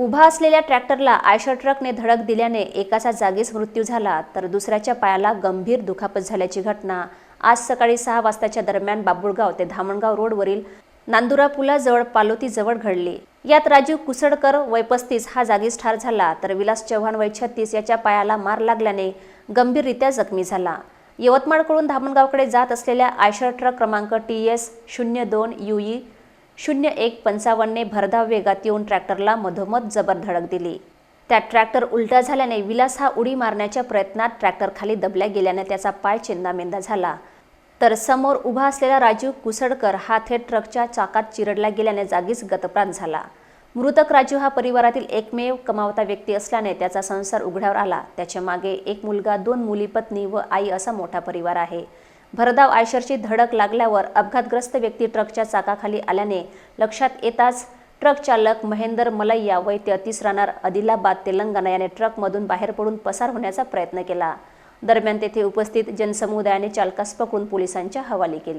उभा असलेल्या ट्रॅक्टरला आयशर ट्रकने धडक दिल्याने एकाचा जागीच मृत्यू झाला तर दुसऱ्याच्या पायाला गंभीर दुखापत झाल्याची घटना. आज सकाळी सहा वाजताच्या दरम्यान बाबुळगाव ते धामणगाव रोडवरील नांदुरा पुलाजवळ पालोतीजवळ घडली. यात राजीव कुसडकर वय पस्तीस हा जागीच ठार झाला तर विलास चव्हाण वय छत्तीस याच्या पायाला मार लागल्याने गंभीररित्या जखमी झाला. यवतमाळकडून धामणगावकडे जात असलेल्या आयशर ट्रक क्रमांक टी एस शून्य दोन यू ई शून्य एक पंचावन्नने भरधाव वेगात येऊन ट्रॅक्टरला मधोमध जबर धडक दिली. त्यात ट्रॅक्टर उलटा झाल्याने विलास हा उडी मारण्याच्या प्रयत्नात ट्रॅक्टर खाली दबल्या गेल्याने त्याचा पाय चेंदामेंदा झाला. तर समोर उभा असलेला राजीव कुसडकर हा थेट ट्रकच्या चाकात चिरडला गेल्याने जागीच गतप्राण झाला. मृतक राजू हा परिवारातील एकमेव कमावता व्यक्ती असल्याने त्याचा संसार उघड्यावर आला. त्याच्यामागे एक मुलगा दोन मुली पत्नी व आई असा मोठा परिवार आहे. भरधाव आयशरची धडक लागल्यावर अपघातग्रस्त व्यक्ती ट्रकच्या चाकाखाली आल्याने लक्षात येताच ट्रक चालक महेंदर मलैया वय तेहतीस राहणार आदिलाबाद तेलंगणा याने ट्रकमधून बाहेर पडून पसार होण्याचा प्रयत्न केला. दरम्यान तेथे उपस्थित जनसमुदायाने चालकास पकडून पोलिसांच्या हवाली केले.